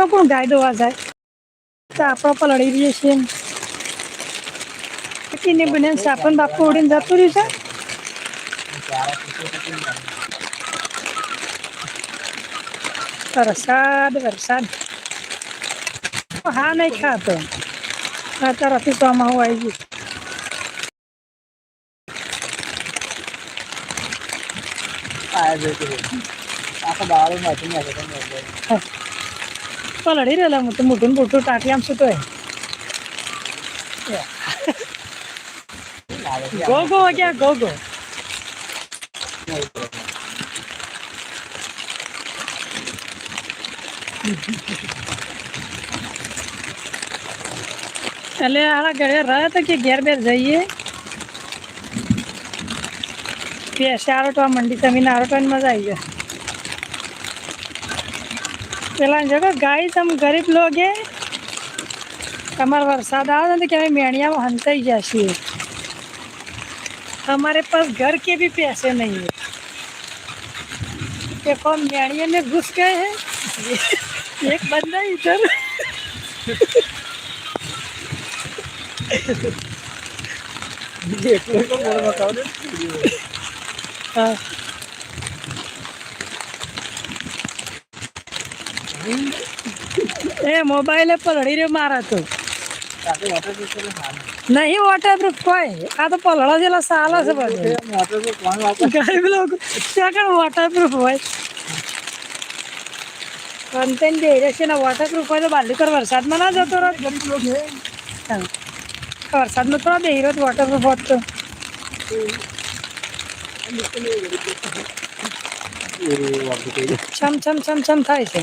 ટાઈમમાં કોણ ગાય દોવા જાય? તો આપણો લડી રહીએ છીએ એમ. કેટલી ને બને સાપન બાપુ ઉડીને જતું રહ્યું છે? વરસાદ વરસાદ. હા નહીં ખાતો આ આમાં હું આવી ગયું પલળી રહેલા મોટું ને મોટું ટાંકી આમ શું ગો ગો ગયા ગો ગો એટલે આ ઘરે રહે તો કે ઘેર બેર જઈએ પેસે આરોટવા મંડી જમીન આરોટવાની મજા આવી જાય પેલા જો કે ગાય તમે ગરીબ લોગે તમારે વરસાદ આવે ને તો કે અમે મેણિયામાં હંતાઈ ગયા છીએ हमारे पास घर के भी पैसे नहीं है देखो हम मेणिया में घुस गए हैं एक बंदा इधर हाँ એ મોબાઈલે પલળી રહ્યો મારા તો. નહીં વોટરપ્રૂફ કોઈ. આ તો પલળો જેલા સાલો છે ગરીબ લોકો ત્યાં કણ વોટરપ્રૂફ હોય? કન્ટેન દે છે ને વોટરપ્રૂફ હોય તો બાલી વરસાદમાં ના જતો રહે લોકો વરસાદમાં થોડા દે રહ્યો વોટરપ્રૂફ હોત તો. છમ છમ છમ છમ થાય છે.